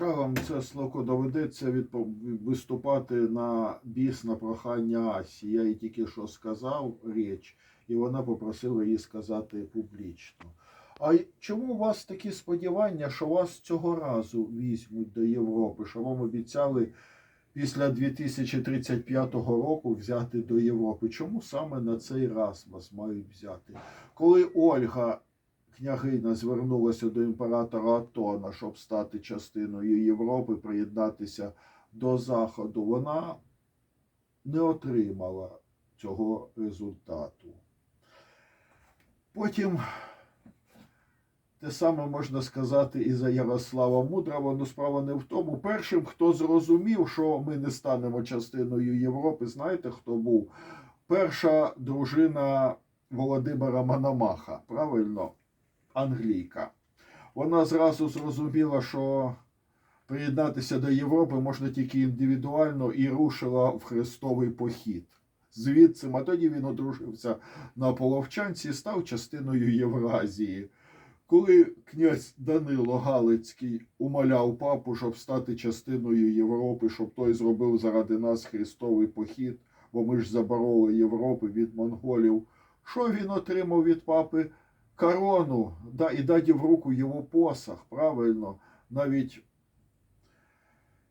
Шаром це Славко доведеться виступати на біс на прохання Асі. Я їй тільки що сказав річ, і вона попросила її сказати публічно. А чому у вас такі сподівання, що вас цього разу візьмуть до Європи? Що вам обіцяли після 2035 року взяти до Європи? Чому саме на цей раз вас мають взяти? Коли Ольга княгиня звернулася до імператора Атона, щоб стати частиною Європи, приєднатися до Заходу, вона не отримала цього результату. Потім те саме можна сказати і за Ярослава Мудрого, але справа не в тому. Першим, хто зрозумів, що ми не станемо частиною Європи, знаєте, хто був? Перша дружина Володимира Мономаха, правильно? Англійка. Вона зразу зрозуміла, що приєднатися до Європи можна тільки індивідуально і рушила в хрестовий похід. Звідси, а тоді він одружився на половчанці і став частиною Євразії. Коли князь Данило Галицький умоляв папу, щоб стати частиною Європи, щоб той зробив заради нас хрестовий похід, бо ми ж забороли Європи від монголів, що він отримав від папи? Корону да, і дати в руку його посах, правильно, навіть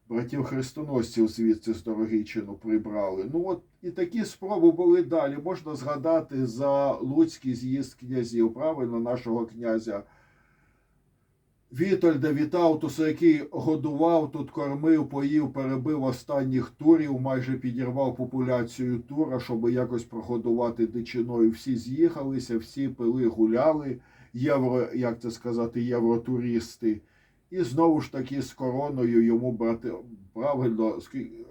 братів хрестоносців звідси з Дорогичину прибрали. Ну от і такі спроби були далі. Можна згадати за Луцький з'їзд князів, правильно, нашого князя Вітольда Вітаутуса, який годував тут, кормив, поїв, перебив останніх турів, майже підірвав популяцію тура, щоб якось прогодувати дичиною. Всі з'їхалися, всі пили, гуляли, євро, як це сказати, євротуристи. І знову ж таки з короною йому брати правильно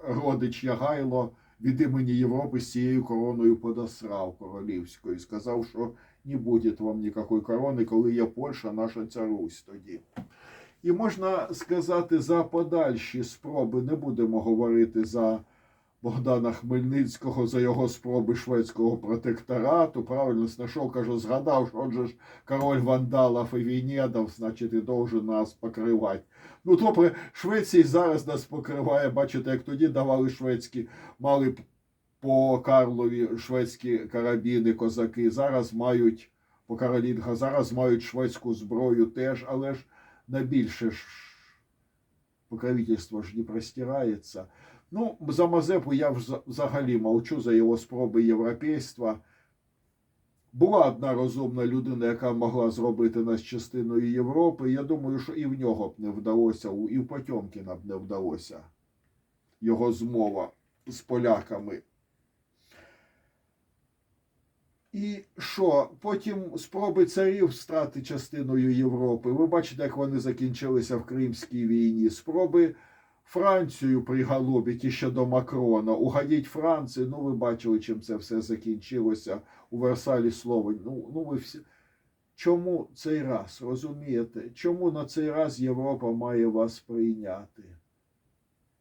родич Ягайло від імені Європи з цією короною подосрав королівською. Сказав, що не буде вам ніякої корони, коли є Польща, наша ця Русь тоді. І можна сказати за подальші спроби, не будемо говорити за Богдана Хмельницького, за його спроби шведського протекторату. Правильно знайшов, кажу, згадав, що он же ж король вандалів і Венедов, значить, і должен нас покривати. Ну, добре, Швеція зараз нас покриває. Бачите, як тоді давали шведські, мали по Карлові шведські карабіни, козаки. Зараз мають по Каролінга, зараз мають шведську зброю теж, але ж на більше ж покровительство ж не простирається. Ну, за Мазепу я вз- взагалі мовчу за його спроби європейства. Була одна розумна людина, яка могла зробити нас частиною Європи. Я думаю, що і в нього б не вдалося, і в Потьомкіна б не вдалося його змова з поляками. І що? Потім спроби царів стати частиною Європи. Ви бачите, як вони закінчилися в Кримській війні. Спроби Францію приголубити ще до Макрона, угодіть Франції. Ну, ви бачили, чим це все закінчилося у Версалі слово. Ну, ну ви всі. Чому цей раз? Розумієте? Чому на цей раз Європа має вас прийняти?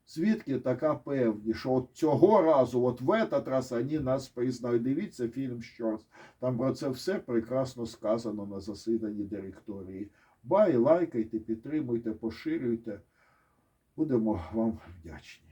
Звідки така певність, що от цього разу, от в этот раз вони нас признають. Дивіться фільм Щорс. Там про це все прекрасно сказано на засіданні директорії. Бай, лайкайте, підтримуйте, поширюйте. Будемо вам вдячні.